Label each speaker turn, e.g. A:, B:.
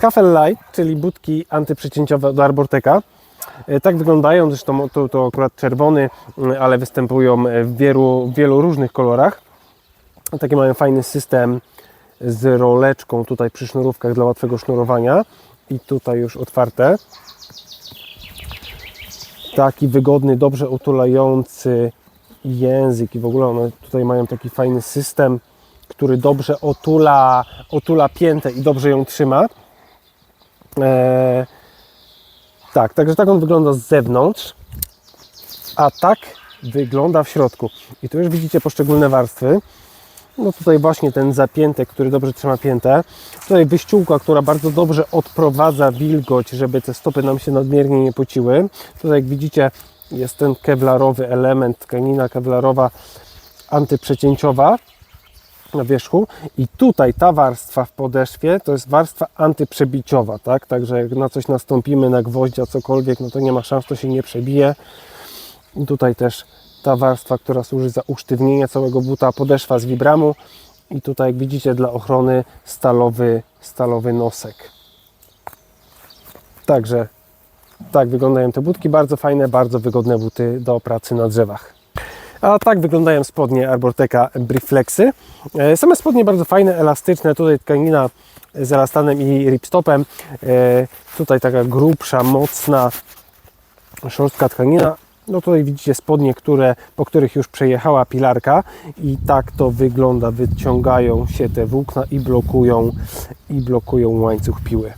A: Scaffel Light, czyli budki antyprzecięciowe od Arborteka. E, Tak wyglądają, zresztą to, to akurat czerwony, mm, ale występują w wielu, w wielu różnych kolorach. Taki mają fajny system z roleczką tutaj przy sznurówkach dla łatwego sznurowania i tutaj już otwarte. Taki wygodny, dobrze otulający język i w ogóle one tutaj mają taki fajny system, który dobrze otula, otula piętę i dobrze ją trzyma. Eee, tak, także tak on wygląda z zewnątrz, a tak wygląda w środku. I tu już widzicie poszczególne warstwy. No tutaj właśnie ten zapiętek, który dobrze trzyma piętę. Tutaj wyściółka, która bardzo dobrze odprowadza wilgoć, żeby te stopy nam się nadmiernie nie pociły. Tutaj jak widzicie jest ten kewlarowy element, tkanina kewlarowa antyprzecięciowa na wierzchu i tutaj ta warstwa w podeszwie to jest warstwa antyprzebiciowa, tak? Także jak na coś nastąpimy, na gwoździa, cokolwiek, no to nie ma szans, to się nie przebije. I tutaj też ta warstwa, która służy za usztywnienie całego buta, podeszwa z wibramu i tutaj jak widzicie dla ochrony stalowy, stalowy nosek. Także tak wyglądają te budki, bardzo fajne, bardzo wygodne buty do pracy na drzewach. A tak wyglądają spodnie Arborteka Brieflexy. E, Same spodnie bardzo fajne, elastyczne, tutaj tkanina z elastanem i ripstopem. E, Tutaj taka grubsza, mocna szorstka tkanina. No tutaj widzicie spodnie, które, po których już przejechała pilarka i tak to wygląda. Wyciągają się te włókna i blokują, i blokują łańcuch piły.